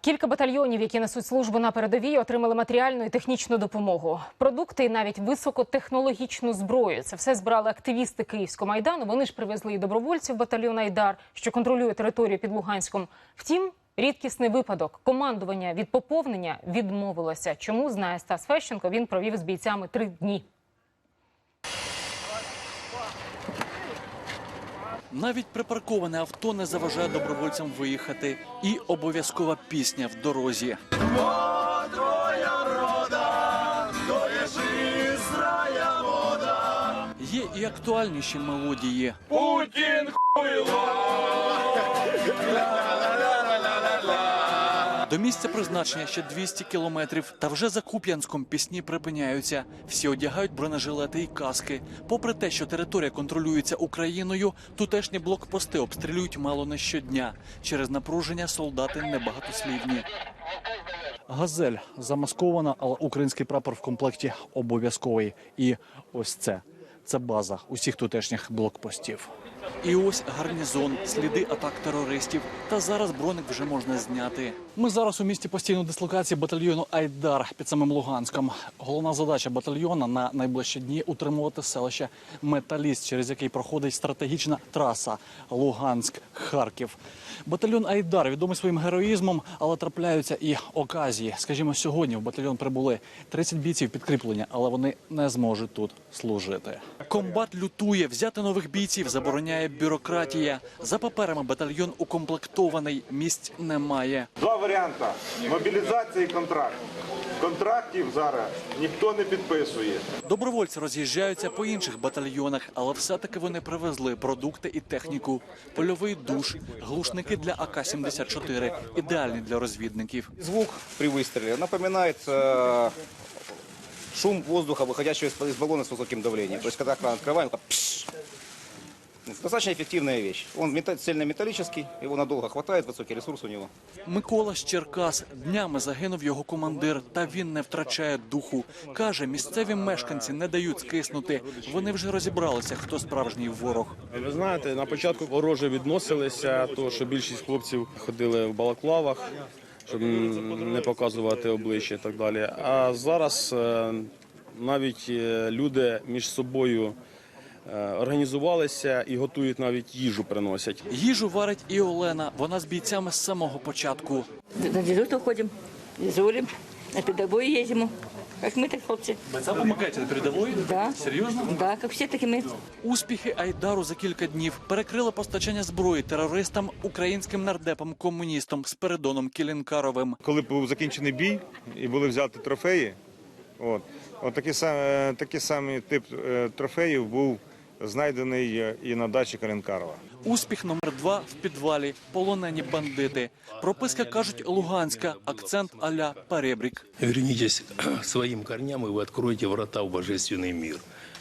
Кілька батальйонів, які несуть службу на передовій, отримали матеріальну і технічну допомогу. Продукти і навіть високотехнологічну зброю. Це все збирали активісти Київського майдану. Вони ж привезли і добровольців батальйон Айдар, що контролює територію під Луганськом. Втім, рідкісний випадок. Командування від поповнення відмовилося. Чому знає Стас Фещенко? Він провів з бійцями три дні. Навіть припарковане авто не заважає добровольцям виїхати. І обов'язкова пісня в дорозі. Є і актуальніші мелодії. До місця призначення ще 200 кілометрів, та вже за Куп'янськом пісні припиняються. Всі одягають бронежилети і каски. Попри те, що територія контролюється Україною, тутешні блокпости обстрілюють мало не щодня. Через напруження солдати небагатослівні. Газель замаскована, але український прапор в комплекті обов'язковий. І ось це. Це база усіх тутешніх блокпостів. І ось гарнізон, сліди атак терористів. Та зараз броник вже можна зняти. Ми зараз у місті постійної дислокації батальйону Айдар під самим Луганськом. Головна задача батальйона на найближчі дні утримувати селище Металіст, через який проходить стратегічна траса Луганськ-Харків. Батальйон Айдар відомий своїм героїзмом, але трапляються і оказії. Скажімо, сьогодні в батальйон прибули 30 бійців підкріплення, але вони не зможуть тут служити. Комбат лютує, взяти нових бійців забороняє бюрократія. За паперами батальйон укомплектований, місць немає. Два варіанти: мобілізація і контракт. Контрактів зараз ніхто не підписує. Добровольці роз'їжджаються по інших батальйонах, але все-таки вони привезли продукти і техніку, польовий душ, глушники для АК-74, ідеальні для розвідників. Звук при выстреле напоминает э, шум воздуха, выходящего из, из баллона с высоким давлением. То есть, когда кран открываем, то пш. Достаточно эффективная вещь. Он мета- цельнометаллический, его надолго хватает, высокий ресурс у него. Микола з Черкас днями загинув його командир, та він не втрачає духу. каже, місцеві мешканці не дають скиснути. Вони вже розібралися, хто справжній ворог. Ви знаєте, на початку вороже відносилися, то що більшість хлопців ходили в балаклавах, щоб не показувати обличчя і так далі. А зараз е, навіть е, люди між собою організувалися і готують навіть їжу приносять. Їжу варить і Олена. Вона з бійцями з самого початку. На дежурство ходим, дежурим, на передовую ездим. Как мы, так хлопцы. Це допомагаєте на передової? Да. Серйозно? Да, как все, так и мы. Успіхи Айдару за кілька днів перекрили постачання зброї терористам, українським нардепам, комуністам з Передоном Кілінкаровим. Коли був закінчений бій і були взяті трофеї, от, от такий, сам, е, такий самий тип е, трофеїв був знайдений е, і на дачі Калінкарова. Успіх номер два в підвалі. Полонені бандити. Прописка кажуть Луганська. Акцент аля перебрік. Вернитесь к своим корням, и вы откроете врата в божественный мир.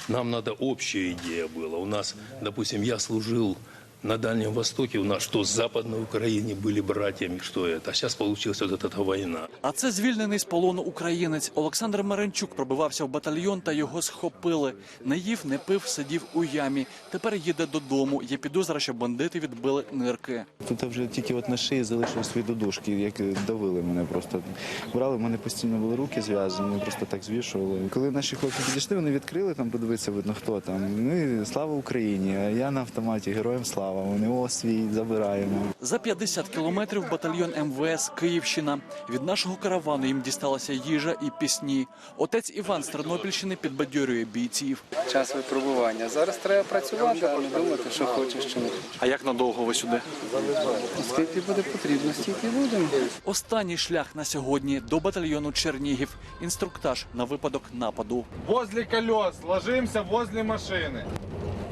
Нам надо общая идея была. У нас, допустим, я служил на Дальнем Востоке, у нас что, с Западной Украине были братьями, что это. А сейчас получилась вот эта война. А це звільнений з полону українець Олександр Маренчук пробивався в батальйон та його схопили. Не їв, не пив, сидів у ямі. Тепер їде додому. Є підозра, що бандити відбили нирки. Тут вже тільки от на шиї залишились свої додушки, як давили мене просто. Брали, в мене постійно були руки зв'язані, просто так звішували. Коли наші хлопці підійшли, вони відкрили там, подивитися, видно, хто там. Ну і слава Україні! А я на автоматі, героям слава. Вони о свій забираємо. За 50 кілометрів батальйон МВС Київщина. Від нашого каравану їм дісталася їжа і пісні. Отець Іван з Тернопільщини підбадьорює бійців. час випробування. Зараз треба працювати, а не думати, що хочеш чи не хочеш. А як надовго ви сюди? Скільки буде потрібно, стільки будемо. Останній шлях на сьогодні до батальйону Чернігів. Інструктаж на випадок нападу. Возле колес, ложимся возле машины.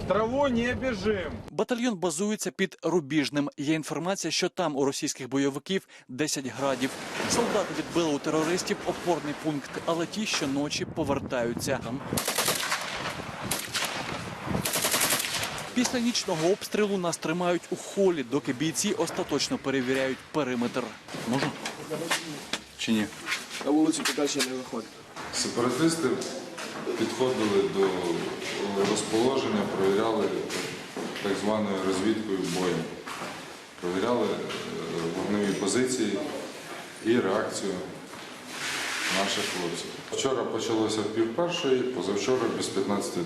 Траву не бежим. Батальйон базується під Рубіжним. Є інформація, що там у російських бойовиків 10 градів. Солдати відбили у терористів опорний пункт, але ті щоночі повертаються. Після нічного обстрілу нас тримають у холі, доки бійці остаточно перевіряють периметр. Можна? Чи ні? На вулицю подальше не виходить. Сепаратисти підходили до розположення, провіряли так званою розвідкою боєм. Провіряли е, вогневі позиції і реакцію наших хлопців. Вчора почалося в пів першої, позавчора без 15.12.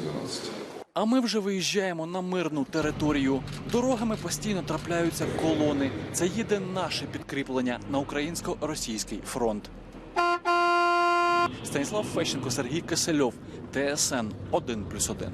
А ми вже виїжджаємо на мирну територію. Дорогами постійно трапляються колони. Це їде наше підкріплення на українсько-російський фронт. Станіслав Фещенко, Сергій Кисельов, ТСН 1+,1.